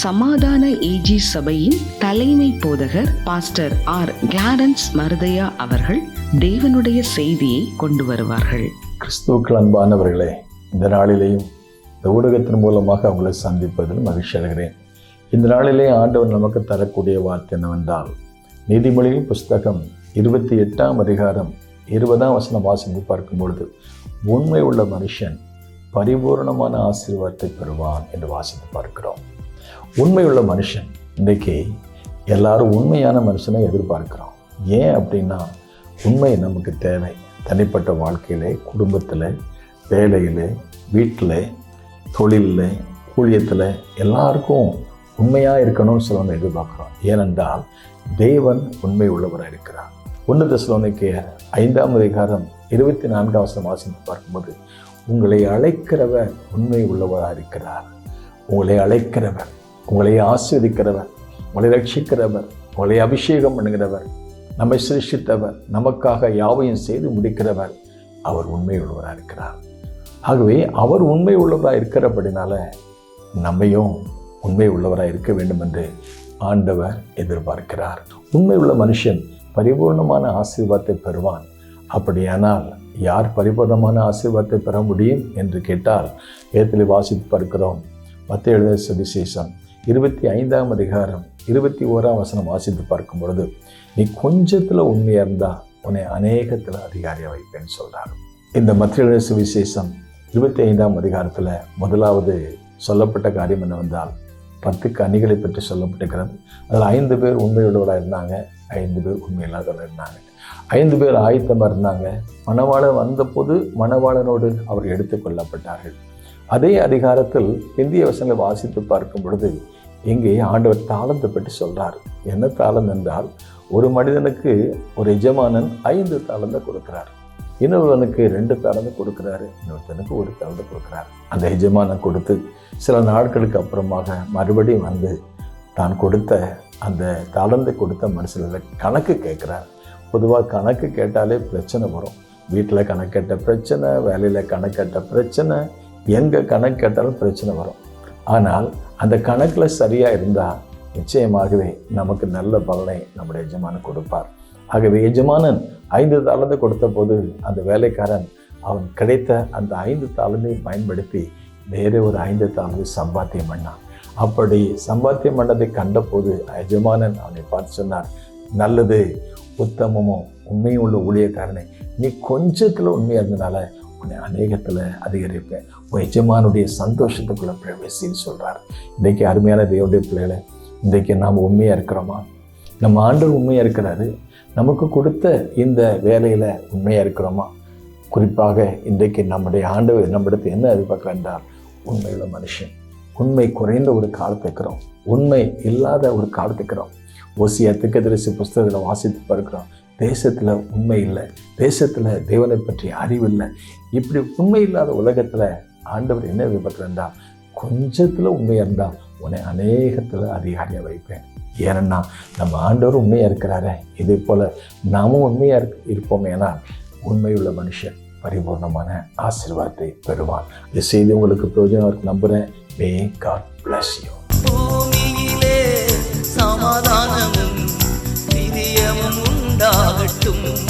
சமாதான ஏஜி சபையின் தலைமை போதகர் பாஸ்டர் ஆர். கிளாரன்ஸ் மருதையா அவர்கள் தேவனுடைய செய்தியை கொண்டு வருவார்கள். கிறிஸ்துக்கள் அன்பானவர்களே இந்த நாளிலேயும் இந்த ஊடகத்தின் மூலமாக அவங்களை சந்திப்பதில் மகிழ்ச்சி அடைகிறேன். இந்த நாளிலே ஆண்டவர் நமக்கு தரக்கூடிய வார்த்தை என்னவென்றால் நீதிமொழியின் புஸ்தகம் இருபத்தி எட்டாம் அதிகாரம் இருபதாம் வசனம் வாசித்து பார்க்கும் பொழுது உண்மை உள்ள மனுஷன் பரிபூர்ணமான ஆசீர்வாதத்தை பெறுவான் என்று வாசித்து பார்க்கிறோம். உண்மையுள்ள மனுஷன். இன்றைக்கி எல்லாரும் உண்மையான மனுஷனை எதிர்பார்க்குறோம். ஏன் அப்படின்னா உண்மை நமக்கு தேவை. தனிப்பட்ட வாழ்க்கையில் குடும்பத்தில் வேலையில் வீட்டில் தொழிலில் ஊழியத்தில் எல்லாருக்கும் உண்மையாக இருக்கணும்னு சில நம்ம எதிர்பார்க்குறோம். ஏனென்றால் தேவன் உண்மை உள்ளவராக இருக்கிறார். ஒன்று தசலோனிக்கு ஐந்தாம் அதிகாரம் இருபத்தி நான்காம் வருஷம் வாசித்து பார்க்கும்போது உங்களை அழைக்கிறவர் உண்மை உள்ளவராக இருக்கிறார். உங்களை அழைக்கிறவர் உங்களை ஆஸ்வதிக்கிறவர் உங்களை ரட்சிக்கிறவர் உங்களை அபிஷேகம் பண்ணுகிறவர் நம்மை சிருஷ்டித்தவர் நமக்காக யாவையும் செய்து முடிக்கிறவர் அவர் உண்மை உள்ளவராக இருக்கிறார். ஆகவே அவர் உண்மை உள்ளவராக இருக்கிறபடினால நம்மையும் உண்மை உள்ளவராக இருக்க வேண்டும் என்று ஆண்டவர் எதிர்பார்க்கிறார். உண்மை உள்ள மனுஷன் பரிபூர்ணமான ஆசீர்வாதத்தை பெறுவான். அப்படியானால் யார் பரிபூர்ணமான ஆசீர்வாதத்தை பெற முடியும் என்று கேட்டால் ஏத்தில் வாசித்து பார்க்கிறோம். மத்திய எழுத சுவிசேஷம் இருபத்தி ஐந்தாம் அதிகாரம் இருபத்தி ஓராம் வசனம் வாசித்து பார்க்கும் பொழுது நீ கொஞ்சத்தில் உண்மையாக இருந்தால் உன்னை அநேகத்தில் அதிகாரியாக வைப்பேன்னு சொல்கிறார் இந்த மத்திய விசேஷம் சுவிசேஷம் இருபத்தி ஐந்தாம் அதிகாரத்தில் முதலாவது சொல்லப்பட்ட காரியம் என்னவென்றால் பத்து கனிகளை பற்றி சொல்லப்பட்டிருக்கிறது. அதில் ஐந்து பேர் உண்மையுள்ளவராக இருந்தாங்க ஐந்து பேர் உண்மையில்லாதவராக இருந்தாங்க. ஐந்து பேர் ஆயத்தமாக இருந்தாங்க. மணவாளன் வந்தபோது மணவாளனோடு அவர் எடுத்துக்கொள்ளப்பட்டார்கள் அதே அதிகாரத்தில் இந்திய வசங்களை வாசித்து பார்க்கும் பொழுது இங்கே ஆண்டவர் தாளத்தை பற்றி சொல்கிறார் என்ன தாளம் என்றால் ஒரு மனிதனுக்கு ஒரு எஜமானன் ஐந்து தாளந்தை கொடுக்குறார். இன்னொருவனுக்கு ரெண்டு தாளந்தை கொடுக்குறாரு இன்னொருத்தனுக்கு ஒரு தாளந்தை கொடுக்குறாரு. அந்த எஜமானன் கொடுத்து சில நாட்களுக்கு அப்புறமாக மறுபடியும் வந்து தான் கொடுத்த அந்த தாளந்தை கொடுத்த மனுஷனில் கணக்கு கேட்குறார். பொதுவாக கணக்கு கேட்டாலே பிரச்சனை வரும். வீட்டில் கணக்கெட்ட பிரச்சனை வேலையில் கணக்கெட்ட பிரச்சனை எங்கே கணக்கு கேட்டாலும் பிரச்சனை வரும். ஆனால் அந்த கணக்கில் சரியாக இருந்தால் நிச்சயமாகவே நமக்கு நல்ல பலனை நம்முடைய எஜமானன் கொடுப்பார். ஆகவே எஜமானன் ஐந்து தாளந்து கொடுத்த போது அந்த வேலைக்காரன் அவன் கிடைத்த அந்த ஐந்து தாளந்தை பயன்படுத்தி வேறு ஒரு ஐந்து தாளந்து சம்பாத்தியம் பண்ணான். அப்படி சம்பாத்தியம் பண்ணதை கண்டபோது எஜமானன் அவனை பார்த்து சொன்னார் நல்லது உத்தமமும் உண்மையும் உள்ள ஊழியக்காரனை நீ கொஞ்சத்தில் உண்மையாக இருந்தனால உன்னை அநேகத்தில் அதிகரிப்பேன். உன் எஜமானுடைய சந்தோஷத்துக்குள்ள பிரவேசின்னு சொல்கிறார் இன்றைக்கு அருமையான தேவனுடைய பிள்ளைகளை இன்றைக்கு நாம் உண்மையாக இருக்கிறோமா? நம்ம ஆண்டவர் உண்மையாக இருக்கிறாரு. நமக்கு கொடுத்த இந்த வேலையில் உண்மையாக இருக்கிறோமா? குறிப்பாக இன்றைக்கு நம்முடைய ஆண்டவர் நம்மிடத்து என்ன எதிர்பார்க்குறோம் என்றால் உண்மையுள்ள மனுஷன். உண்மை குறைந்த ஒரு காலத்துக்கிறோம் உண்மை இல்லாத ஒரு காலத்துக்கிறோம் ஓசியா திக்கதரிசி புஸ்தகத்தில் வாசித்து பார்க்குறோம். தேசத்தில் உண்மை இல்லை. தேசத்தில் தேவனை பற்றி அறிவு இல்லை. இப்படி உண்மை இல்லாத உலகத்தில் ஆண்டவர் என்ன எதிர்பார்க்குறா கொஞ்சத்தில் உண்மையாக இருந்தால் உன்னை அநேகத்தில் அதிகாரியாக வைப்பேன். ஏன்னா நம்ம ஆண்டவர் உண்மையாக இருக்கிறாரு. இதே போல் நாமும் உண்மையாக இருக் இருப்போம் ஏனால் உண்மையுள்ள மனுஷன் பரிபூர்ணமான ஆசீர்வாதத்தை பெறுவான். இது செய்தி உங்களுக்கு பிரயோஜனம் இருக்கு நம்புகிறேன் மே காட் பிளஸ் யூ சமாதானமும் உண்டாகட்டும்.